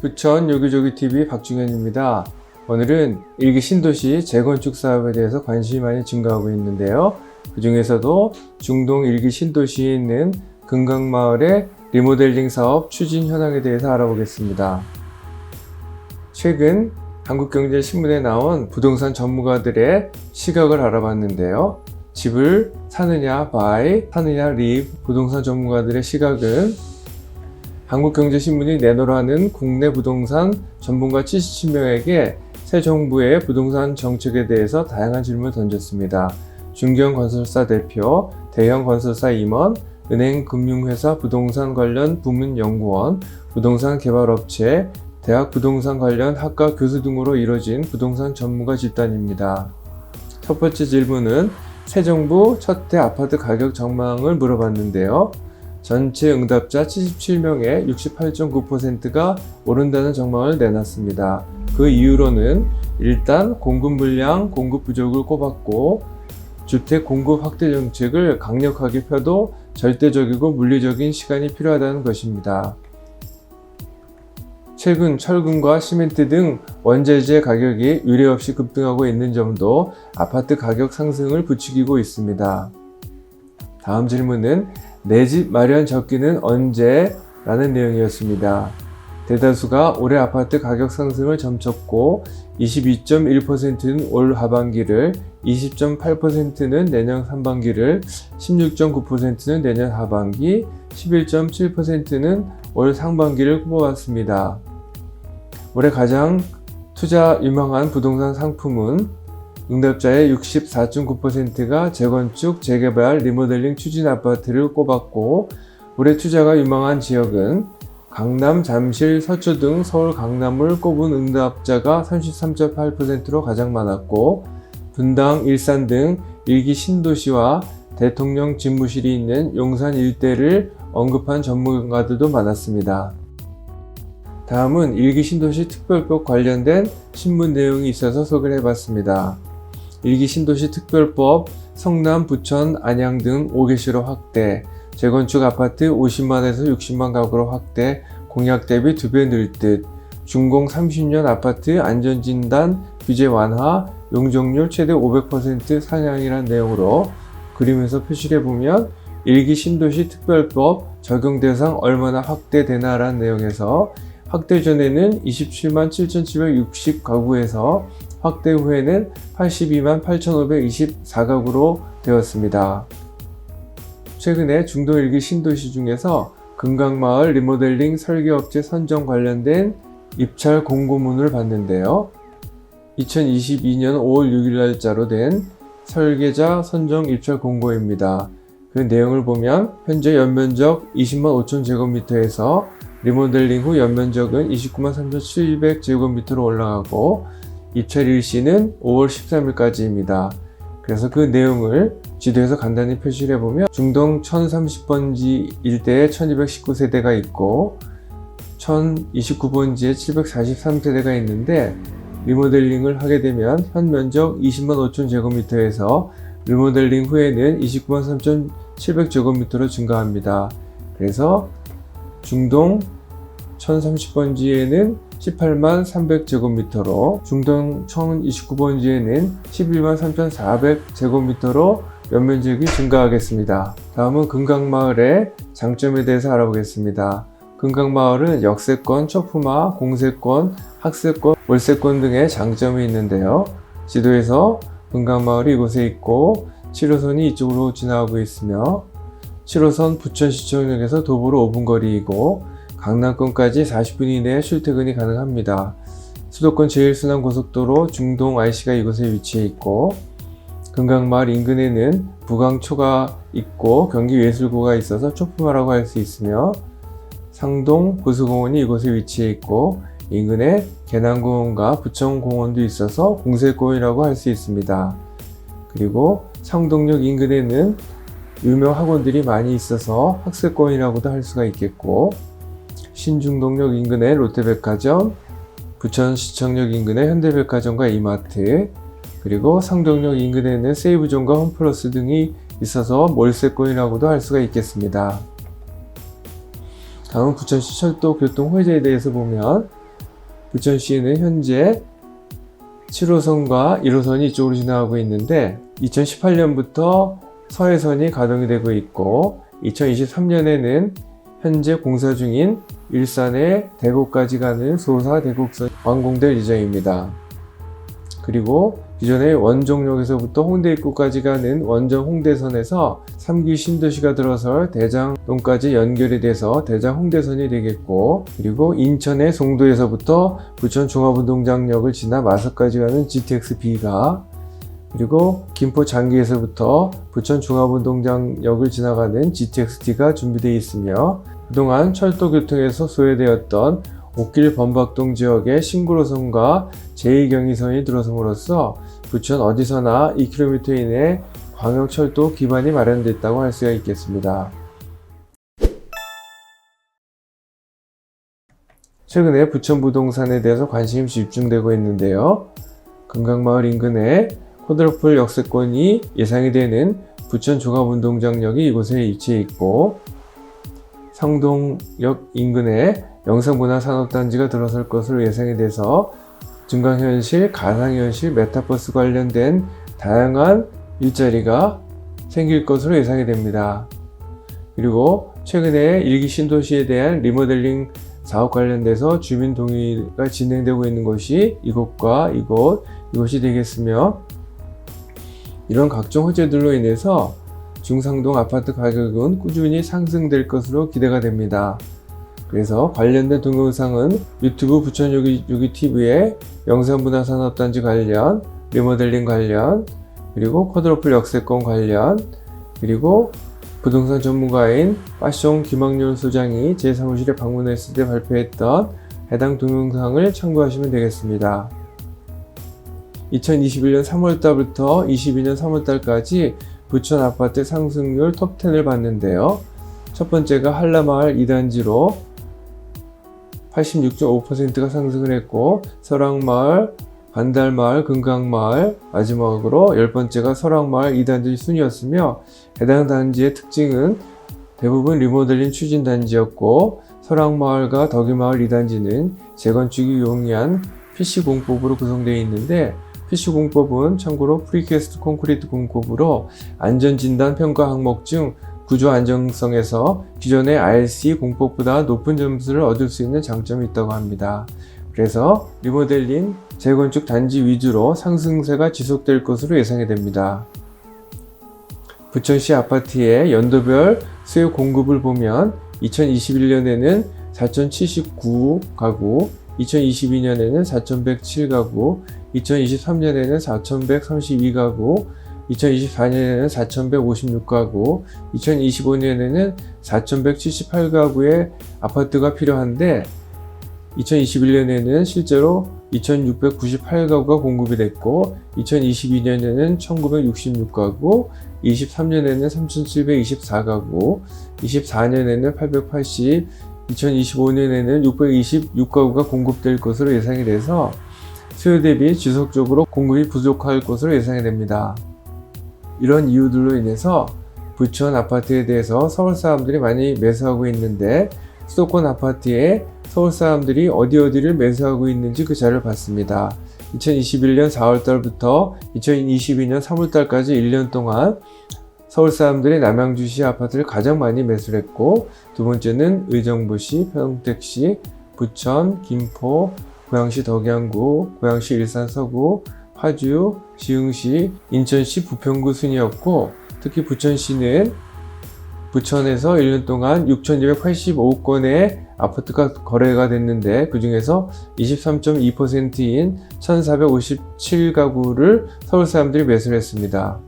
부천 요기조기TV 박중현입니다. 오늘은 일기 신도시 재건축 사업에 대해서 관심이 많이 증가하고 있는데요. 그 중에서도 중동 일기 신도시에 있는 금강마을의 리모델링 사업 추진 현황에 대해서 알아보겠습니다. 최근 한국경제신문에 나온 부동산 전문가들의 시각을 알아봤는데요. 집을 사느냐, 바이, 사느냐, 리 부동산 전문가들의 시각은 한국경제신문이 내놓으라는 국내 부동산 전문가 77명에게 새 정부의 부동산 정책에 대해서 다양한 질문을 던졌습니다. 중견 건설사 대표, 대형 건설사 임원, 은행 금융회사 부동산 관련 부문 연구원, 부동산 개발업체, 대학 부동산 관련 학과 교수 등으로 이뤄진 부동산 전문가 집단입니다. 첫 번째 질문은 새 정부 첫 대 아파트 가격 전망을 물어봤는데요. 전체 응답자 77명의 68.9%가 오른다는 전망을 내놨습니다. 그 이유로는 일단 공급 물량, 공급 부족을 꼽았고 주택 공급 확대 정책을 강력하게 펴도 절대적이고 물리적인 시간이 필요하다는 것입니다. 최근 철근과 시멘트 등 원재재 가격이 유례없이 급등하고 있는 점도 아파트 가격 상승을 부추기고 있습니다. 다음 질문은 내 집 마련 적기는 언제? 라는 내용이었습니다. 대다수가 올해 아파트 가격 상승을 점쳤고 22.1%는 올 하반기를, 20.8%는 내년 상반기를, 16.9%는 내년 하반기, 11.7%는 올 상반기를 뽑아왔습니다. 올해 가장 투자 유망한 부동산 상품은 응답자의 64.9%가 재건축, 재개발, 리모델링 추진 아파트를 꼽았고 올해 투자가 유망한 지역은 강남, 잠실, 서초 등 서울 강남을 꼽은 응답자가 33.8%로 가장 많았고 분당, 일산 등 일기 신도시와 대통령 집무실이 있는 용산 일대를 언급한 전문가들도 많았습니다. 다음은 일기 신도시 특별법 관련된 신문 내용이 있어서 소개를 해봤습니다. 일기 신도시 특별법 성남, 부천, 안양 등 5개시로 확대, 재건축 아파트 50만에서 60만 가구로 확대, 공약 대비 2배 늘 듯, 준공 30년 아파트 안전진단 규제 완화, 용적률 최대 500% 상향이란 내용으로 그림에서 표시해 보면 일기 신도시 특별법 적용 대상 얼마나 확대되나라는 내용에서 확대 전에는 27만 7,760 가구에서 확대 후에는 82만 8,524가구로 되었습니다. 최근에 중도 일기 신도시 중에서 금강마을 리모델링 설계업체 선정 관련된 입찰 공고문을 봤는데요. 2022년 5월 6일 날짜로 된 설계자 선정 입찰 공고입니다. 그 내용을 보면 현재 연면적 20만 5천 제곱미터에서 리모델링 후 연면적은 29만 3,700 제곱미터로 올라가고 입찰 일시는 5월 13일까지입니다. 그래서 그 내용을 지도에서 간단히 표시를 해보면 중동 1030번지 일대에 1219세대가 있고 1029번지에 743세대가 있는데 리모델링을 하게 되면 현 면적 20만 5천 제곱미터에서 리모델링 후에는 29만 3,700 제곱미터로 증가합니다. 그래서 중동 1030번지에는 18만 300제곱미터로 중동 1029번지에는 11만 3400제곱미터로 연면적이 증가하겠습니다. 다음은 금강마을의 장점에 대해서 알아보겠습니다. 금강마을은 역세권, 초품화, 공세권, 학세권, 월세권 등의 장점이 있는데요. 지도에서 금강마을이 이곳에 있고 7호선이 이쪽으로 지나가고 있으며 7호선 부천시청역에서 도보로 5분 거리이고 강남권까지 40분 이내에 출퇴근이 가능합니다. 수도권 제일순환고속도로 중동 IC가 이곳에 위치해 있고 금강마을 인근에는 부강초가 있고 경기예술고가 있어서 초품화라고 할 수 있으며 상동 부수공원이 이곳에 위치해 있고 인근에 계남공원과 부천공원도 있어서 공세공원이라고 할 수 있습니다. 그리고 상동역 인근에는 유명 학원들이 많이 있어서 학습공원이라고도 할 수가 있겠고 신중동역 인근의 롯데백화점, 부천시청역 인근의 현대백화점과 이마트, 그리고 상동역 인근에는 세이브존과 홈플러스 등이 있어서 몰세권이라고도 할 수가 있겠습니다. 다음 부천시 철도 교통 호재에 대해서 보면 부천시에는 현재 7호선과 1호선이 이쪽으로 지나가고 있는데 2018년부터 서해선이 가동이 되고 있고 2023년에는 현재 공사 중인 일산에 대구까지 가는 소사 대곡선 완공될 예정입니다. 그리고 기존의 원종역에서부터 홍대 입구까지 가는 원정 홍대선에서 3기 신도시가 들어설 대장동까지 연결이 돼서 대장 홍대선이 되겠고 그리고 인천의 송도에서부터 부천 종합운동장역을 지나 마석까지 가는 GTX-B가 그리고 김포 장기에서부터 부천 종합운동장역을 지나가는 GTX-D가 준비되어 있으며 그동안 철도 교통에서 소외되었던 옥길 범박동 지역의 신구로선과 제2경의선이 들어섬으로써 부천 어디서나 2km 이내 광역철도 기반이 마련됐다고 할 수가 있겠습니다. 최근에 부천 부동산에 대해서 관심이 집중되고 있는데요. 금강마을 인근에 코드로플 역세권이 예상이 되는 부천 종합운동장역이 이곳에 위치해 있고 상동역 인근에 영상문화산업단지가 들어설 것으로 예상이 돼서 증강현실, 가상현실, 메타버스 관련된 다양한 일자리가 생길 것으로 예상이 됩니다. 그리고 최근에 일기 신도시에 대한 리모델링 사업 관련돼서 주민 동의가 진행되고 있는 곳이 이곳과 이곳, 이곳이 되겠으며 이런 각종 호재들로 인해서 중상동 아파트 가격은 꾸준히 상승될 것으로 기대가 됩니다. 그래서 관련된 동영상은 유튜브 부천 유기, TV의 영상문화산업단지 관련, 리모델링 관련, 그리고 쿼드로플 역세권 관련, 그리고 부동산 전문가인 파숑 김학률 소장이 제 사무실에 방문했을 때 발표했던 해당 동영상을 참고하시면 되겠습니다. 2021년 3월달부터 22년 3월달까지 부천 아파트 상승률 톱10을 봤는데요. 첫 번째가 한라마을 2단지로 86.5%가 상승을 했고 설악마을, 반달마을, 금강마을, 마지막으로 열 번째가 설악마을 2단지 순이었으며 해당 단지의 특징은 대부분 리모델링 추진 단지였고 설악마을과 덕유마을 2단지는 재건축이 용이한 PC 공법으로 구성되어 있는데 PC 공법은 참고로 프리캐스트 콘크리트 공법으로 안전진단 평가 항목 중 구조 안정성에서 기존의 RC 공법보다 높은 점수를 얻을 수 있는 장점이 있다고 합니다. 그래서 리모델링, 재건축 단지 위주로 상승세가 지속될 것으로 예상이 됩니다. 부천시 아파트의 연도별 수요 공급을 보면 2021년에는 4,079가구, 2022년에는 4,107가구, 2023년에는 4,132가구, 2024년에는 4,156가구, 2025년에는 4,178가구의 아파트가 필요한데 2021년에는 실제로 2,698가구가 공급이 됐고 2022년에는 1,966가구, 23년에는 3,724가구, 24년에는 880, 2025년에는 626가구가 공급될 것으로 예상이 돼서 수요 대비 지속적으로 공급이 부족할 것으로 예상이 됩니다. 이런 이유들로 인해서 부천 아파트에 대해서 서울 사람들이 많이 매수하고 있는데 수도권 아파트에 서울 사람들이 어디 어디를 매수하고 있는지 그 자료를 봤습니다. 2021년 4월달부터 2022년 3월달까지 1년 동안 서울 사람들이 남양주시 아파트를 가장 많이 매수를 했고 두 번째는 의정부시, 평택시, 부천, 김포, 고양시 덕양구, 고양시 일산 서구, 파주, 지흥시, 인천시 부평구 순이었고 특히 부천시는 부천에서 1년 동안 6,285건의 아파트가 거래가 됐는데 그 중에서 23.2%인 1,457가구를 서울 사람들이 매수를 했습니다.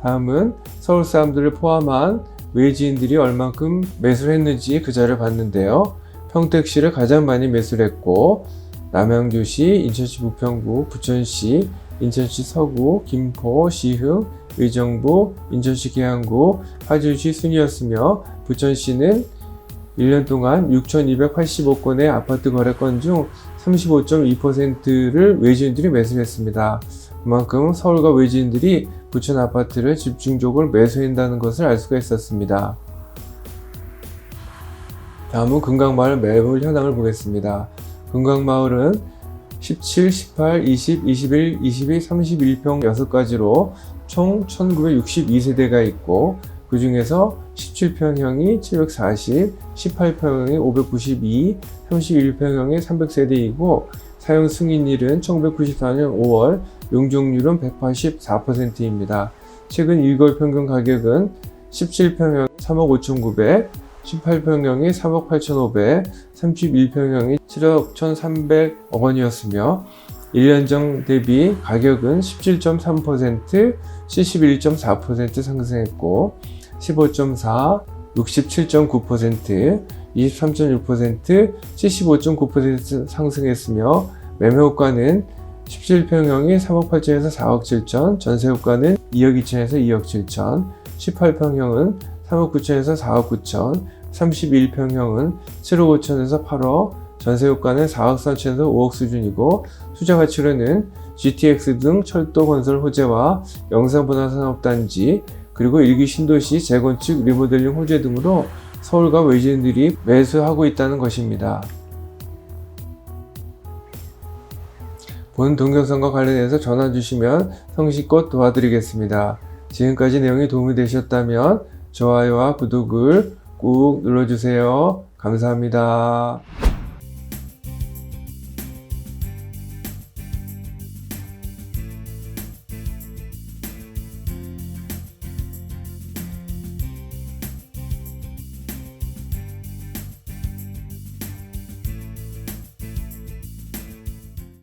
다음은 서울 사람들을 포함한 외지인들이 얼만큼 매수를 했는지 그 자를 봤는데요. 평택시를 가장 많이 매수를 했고 남양주시, 인천시 부평구, 부천시, 인천시 서구, 김포, 시흥, 의정부, 인천시 계양구, 파주시 순이었으며 부천시는 1년 동안 6,285건의 아파트 거래건 중 35.2%를 외지인들이 매수했습니다. 그만큼 서울과 외지인들이 부천 아파트를 집중적으로 매수한다는 것을 알 수가 있었습니다. 다음은 금강마을 매물 현황을 보겠습니다. 금강마을은 17, 18, 20, 21, 22, 31평 6가지로 총 1962세대가 있고 그 중에서 17평형이 740, 18평형이 592, 31평형이 300세대이고 사용 승인일은 1994년 5월, 용적률은 184%입니다. 최근 일거일 평균 가격은 17평형 3억 5,900, 18평형이 3억 8,500, 31평형이 7억 1,300억 원이었으며 1년 전 대비 가격은 17.3%, 71.4% 상승했고 15.4, 67.9%, 23.6%, 75.9% 상승했으며 매매 효과는 17평형이 3억 8천에서 4억 7천, 전세 효과는 2억 2천에서 2억 7천, 18평형은 3억 9천에서 4억 9천, 31평형은 7억 5천에서 8억, 전세 효과는 4억 3천에서 5억 수준이고 투자 가치로는 GTX 등 철도 건설 호재와 영상분할산업단지 그리고 일기 신도시 재건축 리모델링 호재 등으로 서울과 외지인들이 매수하고 있다는 것입니다. 본 동영상과 관련해서 전화 주시면 성실껏 도와드리겠습니다. 지금까지 내용이 도움이 되셨다면 좋아요와 구독을 꾹 눌러주세요. 감사합니다.